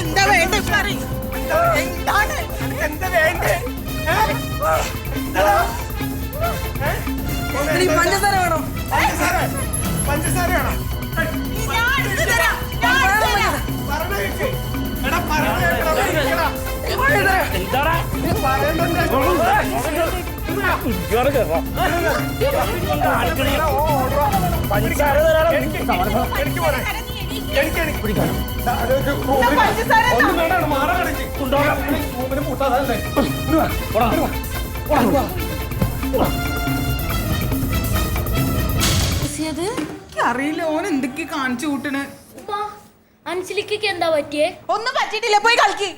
എന്താ വേണ്ട? എന്താണ്? എന്താ വേണ്ടേ? പഞ്ചസാര വേണം? പഞ്ചസാര. വേണം. എന്താടാ? പറയണ്ട അറിയില്ല ഓൻ എന്തൊക്കെ കാണിച്ചു കൂട്ടണ്. അഞ്ചലിക്ക് എന്താ പറ്റിയേ? ഒന്നും പറ്റിയിട്ടില്ല പോയി കളിക്ക്.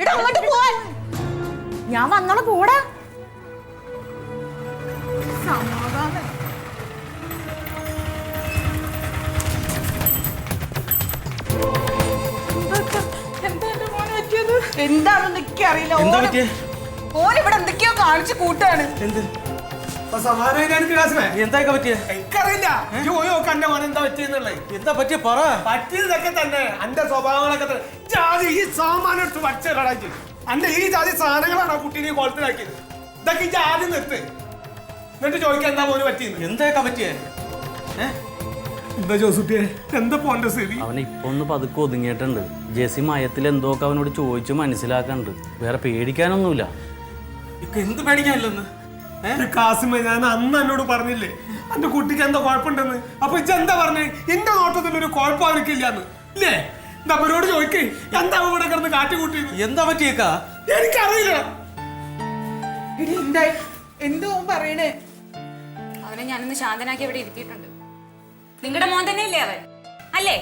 ഇടാ അങ്ങോട്ട് പോവാൻ. ഞാൻ വന്നോളൂ കൂടെ. സമാധാനം. എന്താണെന്ന് എനിക്കറിയില്ല. ഓൻ ഇവിടെ എന്തൊക്കെയോ കാണിച്ചു കൂട്ടാണ്. എന്ത്? എന്തായൊക്കെ പറ്റിയ? എനിക്കറിയില്ല. ജോയോ കണ്ട മോൻ എന്താ പറ്റിയെന്നുള്ളേ എന്താ പറ്റിയ? പറ. പറ്റിയതൊക്കെ തന്നെ. അന്റെ സ്വഭാവങ്ങളൊക്കെ തന്നെ. ജാതി ഈ സാമാനം എടുത്ത് വച്ച അന്റെ ഈ ജാതി സാധനങ്ങളാണോ കുട്ടീനെ കോളത്തിലാക്കിയത് ഇതൊക്കെ ഈ ജാതി നിർത്ത്. എന്നിട്ട് ചോദിക്കാൻ എന്താ മോന് പറ്റിയെന്ന്? എന്തായൊക്കെ പറ്റിയേ? എന്താ ജോസുട്ടിയെ? എന്താ പോന്റെ സ്ഥിതി? അവനെ ഇപ്പൊ ഒന്ന് പതുക്കെ ഒതുങ്ങിയിട്ടുണ്ട്. ജെസി മയത്തിൽ എന്തോക്കെ അവനോട് ചോദിച്ചു മനസ്സിലാക്കണ്ട്. വേറെ പേടിക്കാനൊന്നുമില്ല. എന്ത് പേടിക്കാനില്ലെന്ന്? കാസിമ ഞാൻ അന്ന് എന്നോട് പറഞ്ഞില്ലേ? എന്റെ കുട്ടിക്ക് എന്താ കുഴപ്പമുണ്ടെന്ന്? അപ്പൊ ഇജ്ജ് എന്താ പറഞ്ഞേ? എന്റെ നോട്ടത്തിൽ ഒരു കുഴപ്പം അവനക്കില്ലാന്ന്. ഇല്ലേ? അവരോട് ചോദിക്കേ. എന്താ ഇവിടെ കിടന്ന് കാട്ടി കൂട്ടി എന്താ പറ്റിയേക്കാ? എനിക്കറിയില്ല. എന്തോ പറയണേ? അവനെ ഞാനിന്ന് ശാന്തനാക്കി ഇവിടെ ഇരുത്തിയിട്ടുണ്ട്. നിങ്ങളുടെ മോൻ തന്നെ ഇല്ലേ അവൻ? അല്ലേ?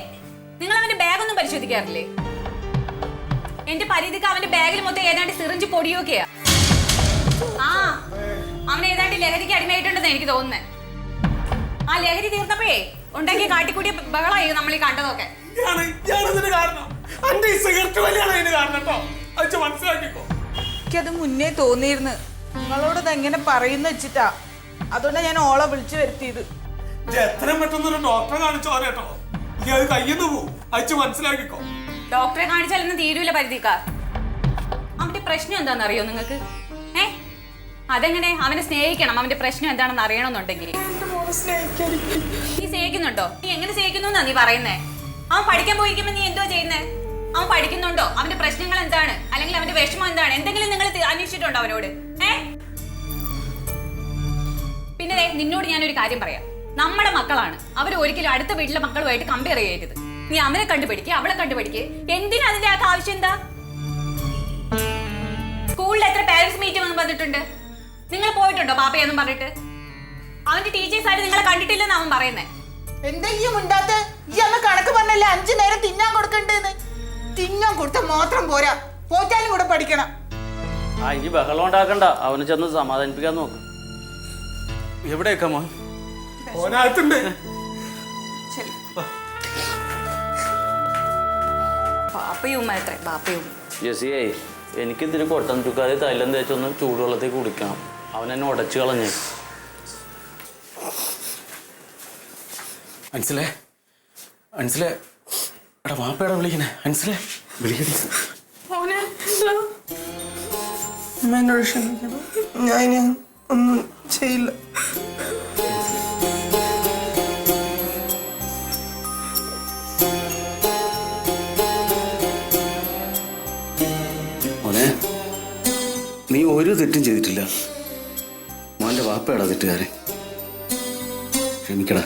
നിങ്ങൾ അവന്റെ ബാഗൊന്നും പരിശോധിക്കാറില്ലേ? എന്റെ പരിധിക്ക് അവന്റെ ബാഗിൽ മൊത്തം ഏതാണ്ട് സിറിഞ്ച് പൊടിയൊക്കെയാ. ആ അവൻ ഏതാണ്ട് ലഹരിക്ക് അടിമയായിട്ടുണ്ടെന്ന് എനിക്ക് തോന്നുന്നേ. ആ ലഹരി തീർന്നപ്പോഴേ ഉണ്ടാക്കിയ കാട്ടിക്കൂട്ടിയ ബഹളായി നമ്മൾ ഈ കണ്ടതൊക്കെ. എനിക്കത് മുന്നേ തോന്നിയിരുന്നു. നിങ്ങളോട് എങ്ങനെ പറയുന്ന വെച്ചിട്ടാ. അതുകൊണ്ട് ഞാൻ ഓളെ വിളിച്ചു വരുത്തിയത്. ഇത് എത്രയും പെട്ടെന്ന് ഒരു ഡോക്ടറെ കാണിച്ചോ കേട്ടോ. ഇനി അത് കയ്യിന്ന് പോവും. അയച്ച് മനസ്സിലാക്കിക്കോ. ഡോക്ടറെ കാണിച്ചാലൊന്നും തീരൂല പരിധിക്കാർ അവന്റെ പ്രശ്നം എന്താണെന്ന് അറിയോ നിങ്ങൾക്ക്? ഏ? അതെങ്ങനെ? അവനെ സ്നേഹിക്കണം. അവന്റെ പ്രശ്നം എന്താണെന്ന് അറിയണമെന്നുണ്ടെങ്കിൽ നീ സ്നേഹിക്കുന്നുണ്ടോ? നീ എങ്ങനെ സ്നേഹിക്കുന്നു നീ പറയുന്നേ? അവൻ പഠിക്കാൻ പോയിരിക്കുമ്പോ നീ എന്തോ ചെയ്യുന്നേ? അവൻ പഠിക്കുന്നുണ്ടോ? അവന്റെ പ്രശ്നങ്ങൾ എന്താണ്? അല്ലെങ്കിൽ അവന്റെ വിഷമം എന്താണ്? എന്തെങ്കിലും നിങ്ങൾ അന്വേഷിച്ചിട്ടുണ്ടോ അവനോട്? ഏ? പിന്നെ നിന്നോട് ഒരു കാര്യം പറയാം. നമ്മുടെ മക്കളാണ്. അവർ ഒരിക്കലും അടുത്ത വീട്ടിലെ മക്കളുമായിട്ട് കമ്പയർ ചെയ്യരുത്. നീ അവനെ കണ്ടുപിടിക്കുക അവളെ കണ്ടുപിടിക്കുക എന്തിനാ അതിന്റെ ആവശ്യം എന്താ? സ്കൂളിൽ എത്ര പേരൻസ് മീറ്റിംഗ് വന്നിട്ടുണ്ട്? നിങ്ങൾ പോയിട്ടുണ്ടോ പാപ്പയെന്നും പറഞ്ഞിട്ട്? അവന്റെ ടീച്ചേഴ്സ് ആയിട്ട് നിങ്ങളെ കണ്ടിട്ടില്ലെന്ന് അവൻ പറയുന്നേ? എന്തെങ്കിലും ഉണ്ടാത്ത ഈ അന്ന് കണക്ക് പറഞ്ഞല്ലേ അഞ്ചു നേരം തിന്നാൻ കൊടുക്കണ്ടെന്ന്? തിന്നാൻ കൊടുത്ത മാത്രം പോരാ. പോറ്റാനും കൂടെ പഠിക്കണം. ആ ഇനി ബഹളം ഉണ്ടാക്കണ്ട. അവനെ ചെന്ന് സമാധാനിപ്പിക്കാൻ നോക്ക്. എവിടെയൊക്കെ മോൻ? ഓനകത്തുണ്ട് ശരി. ജെസിയേ എനിക്കിതിരി കൊട്ടം ചുക്കാതെ തൈലം തേച്ചൊന്ന് ചൂടുവെള്ളത്തിൽ കുടിക്കണം. അവൻ എന്നെ ഉടച്ചു കളഞ്ഞു. അൻസിലെ അൻസിലെ എടാ വാപ്പയുടെ വിളിക്കണേ. അൻസിലെ. വിളിക്കടി. ക്ഷമിക്കണം ഞാൻ ഒന്നും ചെയ്യില്ല. മോനെ നീ ഒരു തെറ്റും ചെയ്തിട്ടില്ല. വാപ്പയുടെ തെറ്റുകാരെ ക്ഷമിക്കടാ.